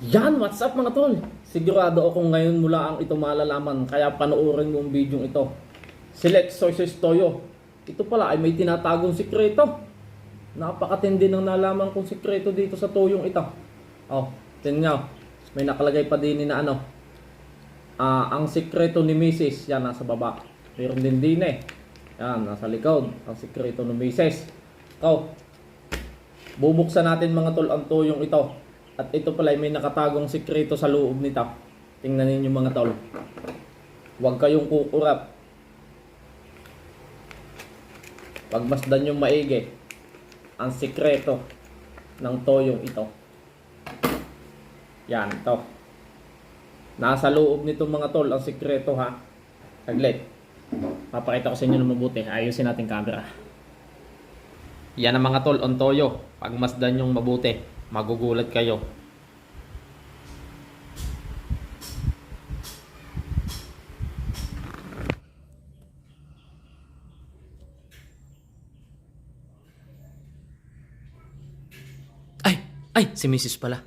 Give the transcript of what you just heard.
Yan, what's up mga tol? Sigurado ako ngayon mula ang ito malalaman kaya panoorin mo ang video ito. Select sources toyo. Ito pala ay may tinatagong sikreto. Napakatindi ng nalaman kong sikreto dito sa toyong ito. Oh, tingnan. May nakalagay pa din na ano. Ah, ang sikreto ni Mrs. Yan, nasa baba. Meron din din eh. Yan, nasa likod. Ang sikreto ni Mrs. Ikaw, bubuksan natin mga tol ang toyong ito. At ito pala ay may nakatagong sikreto sa loob nito. Tingnan ninyo mga tol. Huwag kayong kukurap. Pagmasdan yung maigi ang sikreto ng toyong ito. Yan, to. Nasa loob nito mga tol ang sikreto ha. Saglit. Papakita ko sa inyo na mabuti. Ayusin natin camera. Yan ang mga tol, on toyo. Pagmasdan yung mabuti, magugulat kayo. Ay, ay, si Mrs. pala.